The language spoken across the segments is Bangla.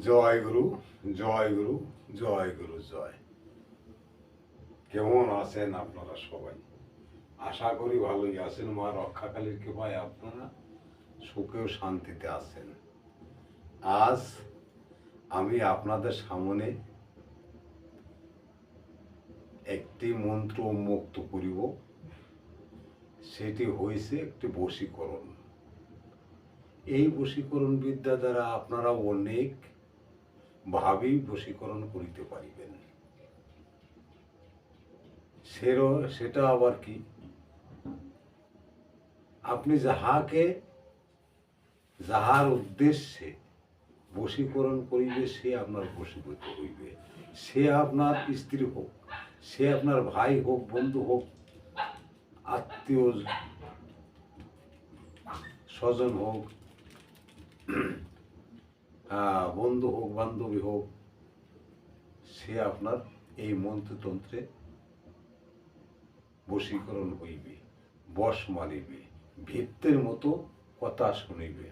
জয় গুরু জয় গুরু জয় গুরু, জয়। কেমন আছেন আপনারা সবাই? আশা করি ভালোই আছেন। মা রক্ষাকালীর কৃপায় আপনারা সুখে ও শান্তিতে আছেন। আজ আমি আপনাদের সামনে একটি মন্ত্র উন্মুক্ত করিব। সেটি হয়েছে একটি বশীকরণ। এই বশীকরণ বিদ্যা দ্বারা আপনারা অনেক ভাবেই বশীকরণ করিতে পারিবেন। সেটা আবার কি? আপনি যাহাকে, যাহার উদ্দেশ্যে বশীকরণ করিবে, সে আপনার বশীভূত হইবে। সে আপনার স্ত্রী হোক, সে আপনার ভাই হোক, বন্ধু হোক, আত্মীয় স্বজন হোক বন্ধু হোক, বান্ধবী হোক, সে আপনার এই মন্ত্রতন্ত্রে বশীকরণ হইবে, বশ মানিবে ভিত্তের মতো কথা শুনিবে।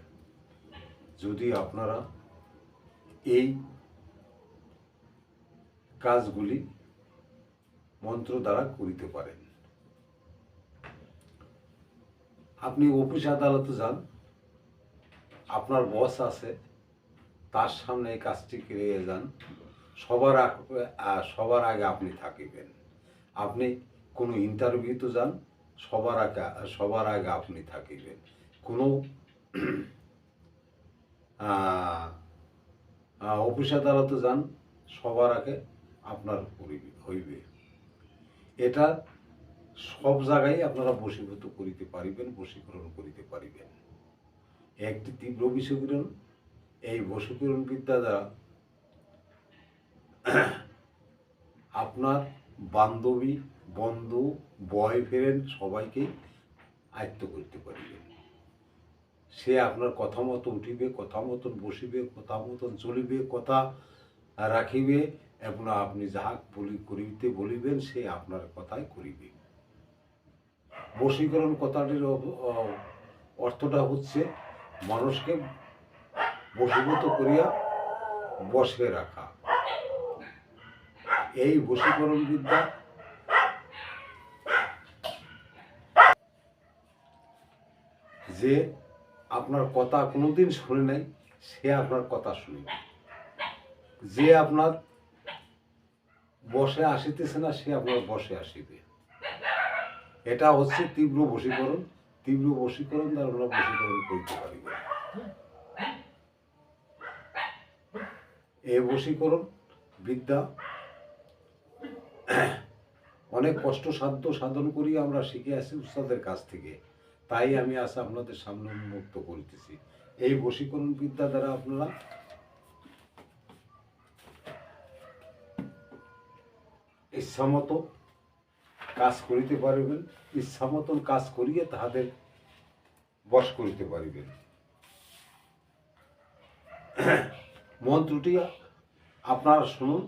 যদি আপনারা এই কাজগুলি মন্ত্র দ্বারা করিতে পারেন। আপনি অফিস আদালতে যান, আপনার বস আছে তার সামনে এই কাজটি করে যান সবার সবার আগে আপনি থাকিবেন। আপনি কোনো ইন্টারভিউতে যান, সবার আগে সবার আগে আপনি থাকিবেন। কোনো অফিস আদালতে যান, সবার আগে আপনার হইবে। এটা সব জায়গায় আপনারা বশীভূত করিতে পারিবেন, বশীকরণ করিতে পারিবেন। একটি তীব্র বশীকরণ এই বশীকরণ বিদ্যা দ্বারা আপনার বান্ধবী, বন্ধু বয়ফ্রেন্ড সবাইকে আয়ত্ত করতে পারিবেন সে আপনার কথা মতো উঠিবে, কথা মতন বসিবে, কথা মতন চলিবে, কথা রাখিবে, এবং আপনি যাহা বলি করিতে বলিবেন, সে আপনার কথাই করিবে। বশীকরণ কথাটির অর্থটা হচ্ছে, মানুষকে বশীভূত করিয়া বসে রাখা। এই বশীকরণ বিদ্যা যে আপনার কথা কোনোদিন শুনে নাই, সে আপনার কথা শুনিবে যে আপনার বসে আসিতেছে না, সে আপনার বসে আসিবে। এটা হচ্ছে তীব্র বশীকরণ। তীব্র বশীকরণ দ্বারা আমরা বশীকরণ করতে পারিব। এই বশীকরণ, বিদ্যা। অনেক কষ্টসাধ্য সাধন করি আমরা শিখে আসি উস্তাদের কাছ থেকে। তাই আমি আজ আপনাদের সামনে উন্মুক্ত করিতেছি। এই বশীকরণ বিদ্যা দ্বারা আপনারা ইচ্ছামতো কাজ করিতে পারিবেন। ইচ্ছা মতন কাজ করিয়ে তাহাদের বশ করিতে পারিবেন। মন্ত্রটি আপনারা শুনুন,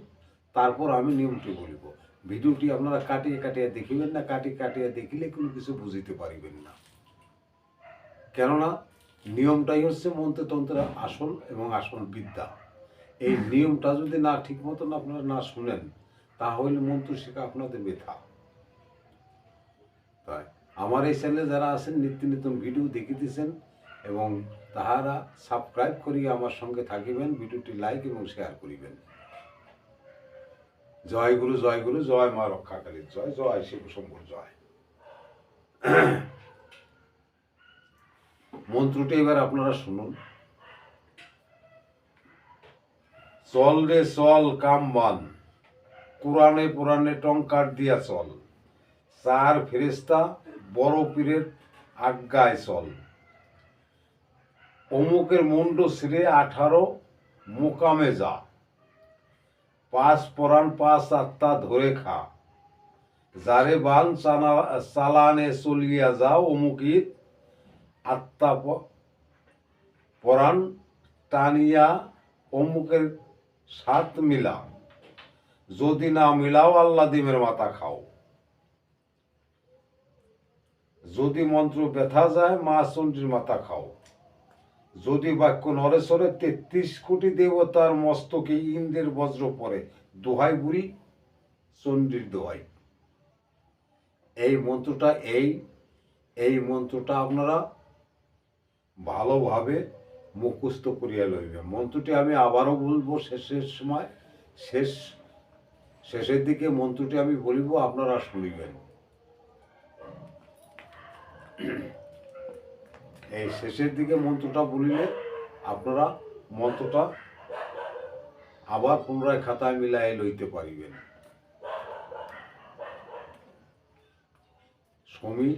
তারপর আমি নিয়মটি বলিব। ভিডিওটি আপনারা কাটিয়ে কাটিয়ে দেখিবেন না, কাটিয়ে কাটিয়ে দেখিলে কোনো কিছু বুঝিতে পারিবেন না। কেননা, নিয়মটাই হচ্ছে মন্ত্রতন্ত্রের আসল এবং আসল বিদ্যা। এই নিয়মটা যদি না ঠিক মতন আপনারা না শুনেন, তাহলে মন্ত্র শেখা আপনাদের মেধা তাই, আমার এই চ্যানেলে যারা আছেন, নিত্য নতুন ভিডিও দেখিতেছেন এবং তাহারা সাবস্ক্রাইব করিয়া আমার সঙ্গে থাকিবেন, ভিডিওটি লাইক এবং শেয়ার করিবেন। জয় গুরু জয় গুরু, জয় মা রক্ষাকালীর জয় জয় শিব শম্ভুর জয়। মন্ত্রটি এবার আপনারা শুনুন। চল রে চল কামবান কোরআনে পুরাণে টঙ্কার দিয়া চল। চার ফেরেস্তা বড় পীরের আজ্ঞায় চল। অমুকের মুন্ড ছিঁড়ে আঠারো, মোকামে যা। পাঁচ পরাণ পাঁচ আত্মা ধরে খা। যারে বান চালানে চলিয়া যাও অমুকির আত্মা পরাণ টানিয়া অমুকের সাত মিলা যদি না মিলাও আল্লাহ দিমের মাথা খাও। যদি মন্ত্র ব্যথা যায় মা চণ্ডীর মাথা খাও। যদি বাক্য নরেশ্বরে তেত্রিশ কোটি দেবতার মস্তকে ইন্দ্রের বজ্র পরে দোহাই বুড়ি, চণ্ডীর দোহাই। এই মন্ত্রটা এই এই মন্ত্রটা আপনারা ভালোভাবে মুখস্থ করিয়া লইবে মন্ত্রটি আমি আবারও বলব, শেষের সময়, শেষ, শেষের দিকে মন্ত্রটি আমি বলিব, আপনারা শুনিবেন। এই শেষের দিকে মন্ত্রটা বলিলে আপনারা মন্ত্রটা আবার পুনরায় খাতায় মিলাই লইতে পারিবেন। সমী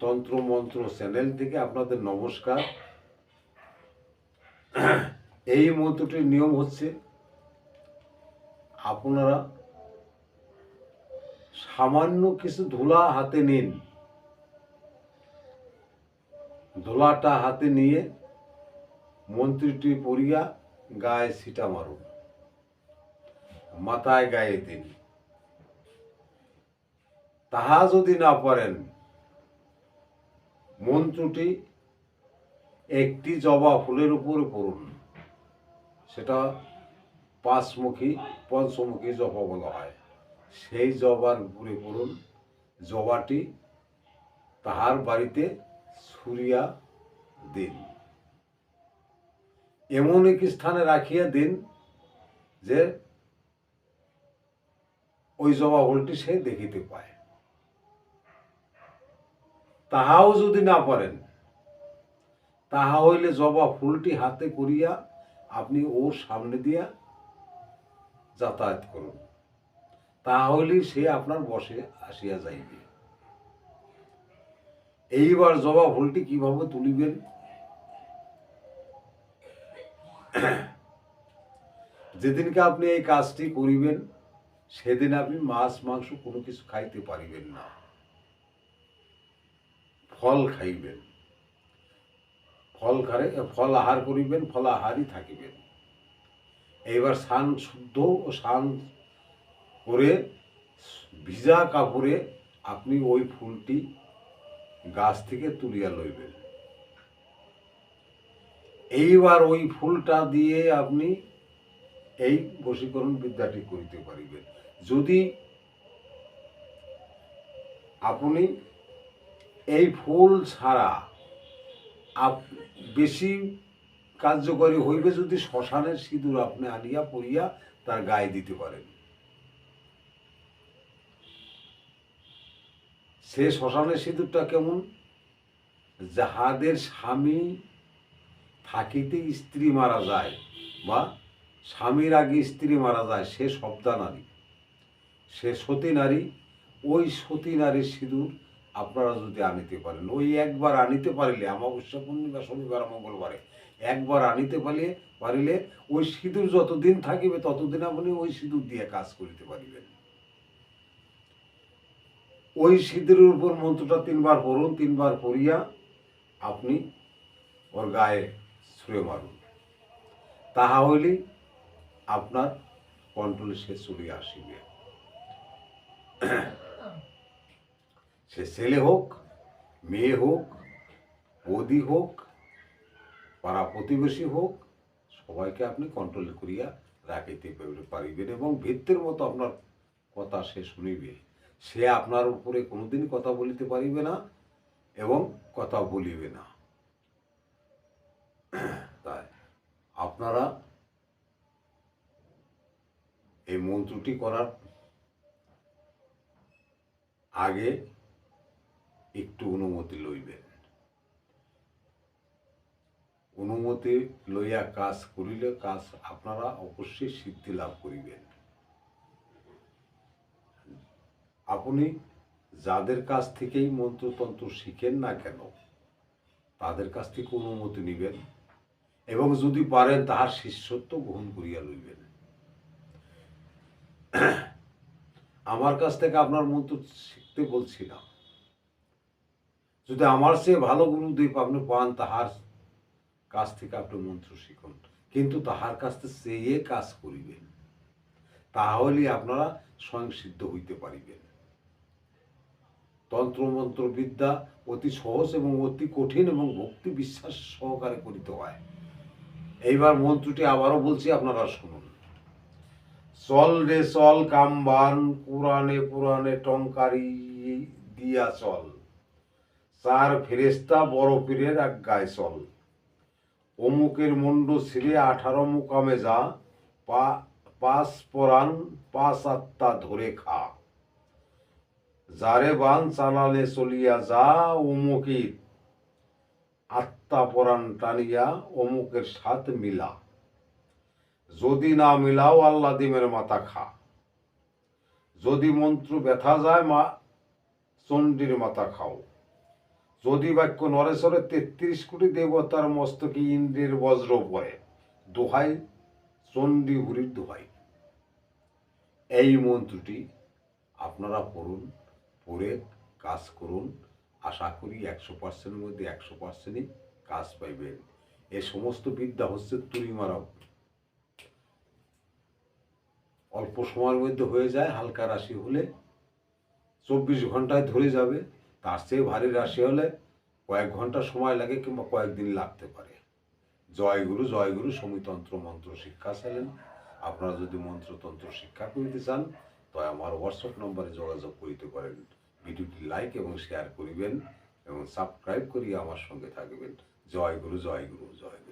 তন্ত্র মন্ত্র চ্যানেল থেকে আপনাদের নমস্কার। এই মন্ত্রটির নিয়ম হচ্ছে আপনারা সামান্য কিছু ধুলা হাতে নিন। ধুলাটা হাতে নিয়ে মন্ত্রীটি পড়িয়া গায়ে ছিটা মারুন। মাথায় গায়ে দিন তাহা যদি না পারেন, মন্ত্রটি একটি জবা ফুলের উপরে পড়ুন। সেটা পাঁচমুখী, পঞ্চমুখী জবা বলা হয়। সেই জবার উপরে পড়ুন। জবাটি তাহার বাড়িতে ছুরিয়া দিন। এমন এক স্থানে রাখিয়া দিন যে ওই জবা ফুলটি সে দেখিতে পায়। তাহাও যদি না পারেন, তাহা হইলে জবা ফুলটি হাতে করিয়া আপনি ওর সামনে দিয়া যাতায়াত করুন। তাহা হইলেই সে আপনার বসে আসিয়া যাইবে। এইবার জবা ফুলটি কীভাবে তুলিবেন? যেদিনকে আপনি এই কাজটি করিবেন, সেদিন আপনি মাছ, মাংস কোনো কিছু খাইতে পারিবেন না। ফল খাইবেন। ফল খারে, ফল আহার করিবেন, ফল আহারই থাকিবেন। এইবার স্নান শুদ্ধ ও স্নান করে ভিজা কাপড়ে আপনি ওই ফুলটি গাছ থেকে তুলিয়া লইবেন এইবার ওই ফুলটা দিয়ে আপনি এই বশীকরণ বিদ্যাটি করিতে পারিবেন। যদি আপনি এই ফুল ছাড়া বেশি কার্যকরী হইবে যদি শ্মশানের সিঁদুর আপনি আনিয়া পরিয়া তার গায়ে দিতে পারেন। সে শ্মশানের সিঁদুরটা কেমন? যাহাদের স্বামী থাকিতে স্ত্রী মারা যায় বা স্বামীর আগে স্ত্রী মারা যায়, সে শব্দা নারী। সে সতী নারী, ওই সতী নারীর সিঁদুর আপনারা যদি আনিতে পারেন। ওই একবার আনিতে পারিলে, অমাবস্যা পূর্ণিমা, শনিবার, মঙ্গলবারে, একবার আনিতে পারলে, পারিলে ওই সিঁদুর যতদিন থাকিবে, ততদিন আপনি ওই সিঁদুর দিয়ে কাজ করিতে পারিবেন। ওই সিঁদুরের উপর মন্ত্রটা তিনবার পড়ুন, তিনবার পড়িয়া আপনি ওর গায়ে ছুঁড়ে মারুন। তাহা হইলে আপনার কন্ট্রোলে সে চলে আসিবে। সে ছেলে হোক, মেয়ে হোক, বৌদি হোক, পাড়া প্রতিবেশী হোক, সবাইকে আপনি কন্ট্রোল করিয়া রাখিতে পারিবেন এবং ভিত্তের মতো আপনার কথা সে শুনিবে। সে আপনার উপরে কোনোদিন কথা বলিতে পারিবে না এবং কথা বলিবে না। তাই আপনারা এই মন্ত্রটি করার আগে একটু অনুমতি লইবেন। অনুমতি লইয়া কাজ করিলে কাজ আপনারা অবশ্যই সিদ্ধি লাভ করিবেন। আপনি যাদের কাছ থেকেই মন্ত্রতন্ত্র শিখেন না কেন, তাদের কাছ থেকে অনুমতি নিবেন এবং যদি পারেন তাহার শিষ্যত্ব গ্রহণ করিয়া লইবেন। আমার কাছ থেকে আপনার মন্ত্র শিখতে বলছি না। যদি আমার চেয়ে ভালো গুরুদেব আপনি পান, তাহার কাছ থেকে আপনি মন্ত্র শিখুন। কিন্তু তাহার কাছ থেকে চেয়ে কাজ করিবেন। তাহলে আপনারা স্বয়ং সিদ্ধ হইতে পারিবেন। তন্ত্রমন্ত্র বিদ্যা অতি সহজ এবং অতি কঠিন এবং ভক্তি বিশ্বাস সহকারে করিতে হয়। এইবার মন্ত্রটি আবারও বলছি, আপনারা শুনুন। চল রে চল, কামবান পুরাণে পুরাণে টঙ্কারি দিয়া চল। চার ফেরেস্তা বড় পীরের এক গায়ে চল। অমুকের মুন্ড ছিঁড়ে আঠারো মুকামে যা, পা, পাঁচ পরাণ, পাঁচ আত্মা ধরে খা। যারে বান চালালে চলিয়া যা অমুকের আত্মা পরাণ টানিয়া অমুকের সাথ মিলা। যদি না মিলাও, আল্লাহ দিমের মাথা খা। যদি মন্ত্র ব্যথা যায়, মা, চণ্ডীর মাথা খাও। যদি বাক্য নরেশ্বরের তেত্রিশ কোটি দেবতার মস্তকে ইন্দ্রের বজ্র পড়ে, দোহাই, চণ্ডী হুরির দোহাই। এই মন্ত্রটি আপনারা পড়ুন। পড়ে কাজ করুন। আশা করি একশো পার্সেন্টের মধ্যে একশো পার্সেন্টই কাজ পাইবেন। এ সমস্ত বিদ্যা হচ্ছে তুলি অল্প সময়ের মধ্যে হয়ে যায়, হালকা রাশি হলে চব্বিশ ঘন্টায় ধরে যাবে। তার চেয়ে ভারী রাশি হলে কয়েক ঘণ্টা সময় লাগে কিংবা কয়েকদিন লাগতে পারে। জয়গুরু জয়গুরু সমিতন্ত্র মন্ত্র শিক্ষা ছিলেন আপনারা যদি মন্ত্রতন্ত্র শিক্ষা করিতে চান তো আমার হোয়াটসঅ্যাপ নম্বরে যোগাযোগ করিতে পারেন। ভিডিওটি লাইক এবং শেয়ার করিবেন এবং সাবস্ক্রাইব করিয়া আমার সঙ্গে থাকবেন। জয় গুরু জয় গুরু জয় গুরু।